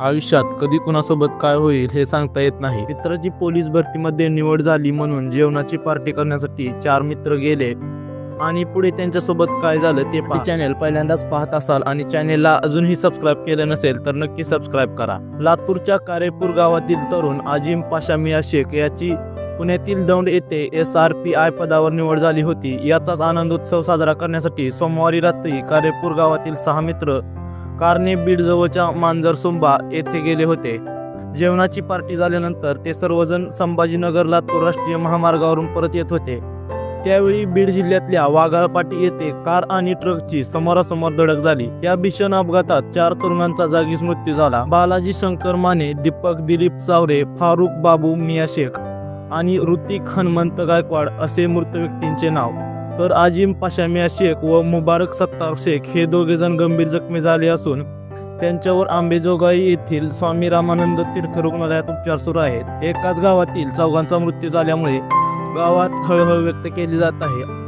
आयुष्यात कधी कुणासोबत काय होईल हे सांगता येत नाही. मित्राची पोलीस भरतीमध्ये निवड झाली म्हणून जेवणाची पार्टी करण्यासाठी चार मित्र गेले. आणि पुढे त्यांच्यासोबत काय झालं ते पहा. चॅनेल पहिल्यांदाच पाहत असाल आणि चॅनेलला अजूनही सबस्क्राईब केलं नसेल तर नक्की सबस्क्राईब करा. लातूरच्या कारेपूर गावातील तरुण आजिम पाशा मिया शेख याची पुण्यातील दौंड येथे एस आर पी आय पदावर निवड झाली होती. याचाच आनंदोत्सव साजरा करण्यासाठी सोमवारी रात्री कारेपूर गावातील सहा मित्र कारने बीड जवळच्या मांजर सोंबा येथे गेले होते. जेवणाची पार्टी झाल्यानंतर ते सर्वजण संभाजीनगरला तो राष्ट्रीय महामार्गावरून परत येत होते. त्यावेळी बीड जिल्ह्यातल्या वाघाळपाटी येथे कार आणि ट्रकची समोरासमोर धडक झाली. या भीषण अपघातात चार तरुणांचा जागीच मृत्यू झाला. बालाजी शंकर माने दीपक दिलीप चावरे फारुख बाबू मिया शेख आणि ऋतिक हनुमंत गायकवाड असे मृत व्यक्तींचे नाव तर आजिम पाशा मिया शेख व मुबारक सत्तार शेख हे दोघेजण गंभीर जखमी झाले असून त्यांच्यावर आंबेजोगाई येथील स्वामी रामानंद तीर्थ रुग्णालयात उपचार सुरू आहेत. एकाच गावातील चौघांचा मृत्यू झाल्यामुळे गावात हळहळ व्यक्त केली जात आहे.